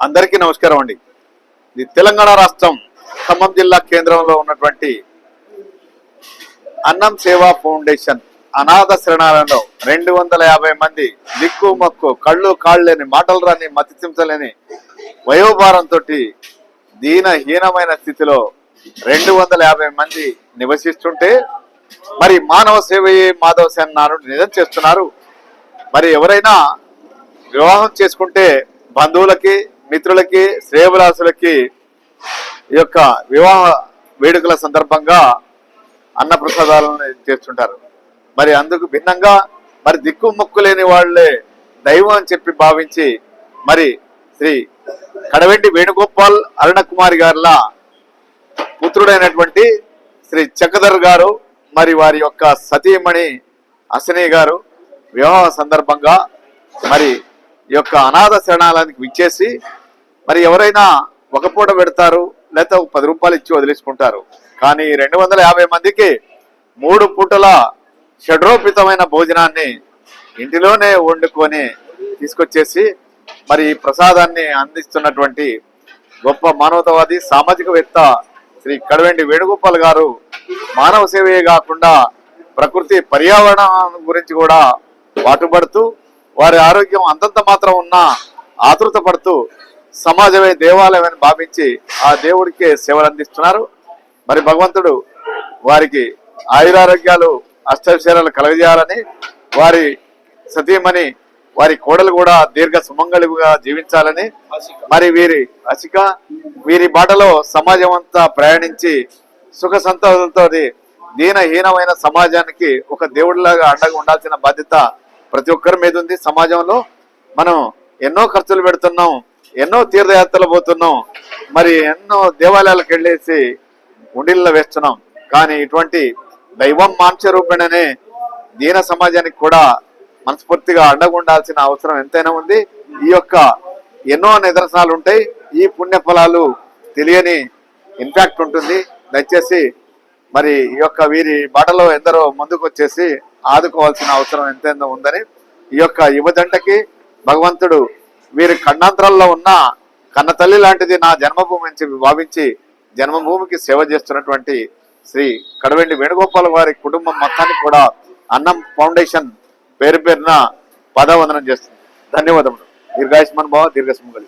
అందరికీ నమస్కారం అండి. ఇది తెలంగాణ రాష్ట్రం ఖమ్మం జిల్లా కేంద్రంలో ఉన్నటువంటి అన్నం సేవా ఫౌండేషన్ అనాథ శరణాలయంలో రెండు వందల యాభై మంది దిక్కు మొక్కు కళ్ళు కాళ్ళు లేని మాటలు రాని మతిచించలేని వయోభారంతో దీనహీనమైన స్థితిలో రెండు వందల యాభై మంది నివసిస్తుంటే మరి మానవ సేవయే మాధవ సేన నానుడు నిజం చేస్తున్నారు. మరి ఎవరైనా వివాహం చేసుకుంటే బంధువులకి మిత్రులకి శ్రేయభిలాసులకి ఈ యొక్క వివాహ వేడుకల సందర్భంగా అన్న ప్రసాదాలను చేస్తుంటారు. మరి అందుకు భిన్నంగా మరి దిక్కుముక్కు లేని వాళ్ళే దైవం అని చెప్పి భావించి మరి శ్రీ కడవెంటి వేణుగోపాల్ అరుణకుమారి గారిలా పుత్రుడైనటువంటి శ్రీ చక్రధర్ గారు మరి వారి యొక్క సతీమణి అసనీ గారు వివాహ సందర్భంగా మరి ఈ యొక్క అనాథ శరణాలయానికి విచ్చేసి మరి ఎవరైనా ఒక పూట పెడతారు లేకపోతే ఒక పది రూపాయలు ఇచ్చి వదిలేసుకుంటారు. కానీ రెండు వందల యాభై మందికి మూడు పూటల షడ్రోపితమైన భోజనాన్ని ఇంటిలోనే వండుకొని తీసుకొచ్చేసి మరి ఈ ప్రసాదాన్ని అందిస్తున్నటువంటి గొప్ప మానవతావాది సామాజికవేత్త శ్రీ కడవెండి వేణుగోపాల్ గారు మానవ సేవయే కాకుండా ప్రకృతి పర్యావరణం గురించి కూడా పాటుపడుతూ వారి ఆరోగ్యం అంతంత మాత్రం ఉన్నా ఆతృత పడుతూ సమాజమే దేవాలయమని భావించి ఆ దేవుడికే సేవలు అందిస్తున్నారు. మరి భగవంతుడు వారికి ఆయురారోగ్యాలు అష్టవిషయాలు కలగజేయాలని వారి సతీమణి వారి కోడలు కూడా దీర్ఘ సుమంగళిగా జీవించాలని మరి వీరి అసిక వీరి బాటలో సమాజం అంతా ప్రయాణించి సుఖ సంతోషాలతో దీనహీనమైన సమాజానికి ఒక దేవుడిలాగా అండగా ఉండాల్సిన బాధ్యత ప్రతి ఒక్కరి మీద ఉంది. సమాజంలో మనం ఎన్నో ఖర్చులు పెడుతున్నాం. ఎన్నో తీర్థయాత్రలు పోతున్నాం. మరి ఎన్నో దేవాలయాలకు వెళ్ళేసి ఉండిళ్ళ వేస్తున్నాం. కానీ ఇటువంటి దైవం మాంసరూపేణనే దీన సమాజానికి కూడా మనస్ఫూర్తిగా అండగుండాల్సిన అవసరం ఎంతైనా ఉంది. ఈ యొక్క ఎన్నో నిదర్శనాలు ఉంటాయి. ఈ పుణ్య ఫలాలు తెలియని ఇంపాక్ట్ ఉంటుంది. దయచేసి మరి ఈ యొక్క వీరి బాటలో ఎందరో ముందుకు వచ్చేసి ఆదుకోవాల్సిన అవసరం ఎంతైనా ఉందని ఈ యొక్క యువజంటకి భగవంతుడు వీరి ఖండాంతరాల్లో ఉన్న కన్నతల్లి లాంటిది నా జన్మభూమి అని భావించి జన్మభూమికి సేవ చేస్తున్నటువంటి శ్రీ కడవెండి వేణుగోపాల్ వారి కుటుంబం మొత్తానికి కూడా అన్నం ఫౌండేషన్ పేరు పేరున పదవందనం చేస్తుంది. ధన్యవాదములు. దీర్ఘాయుష్మాన్ బావ దీర్ఘ సుమంగళి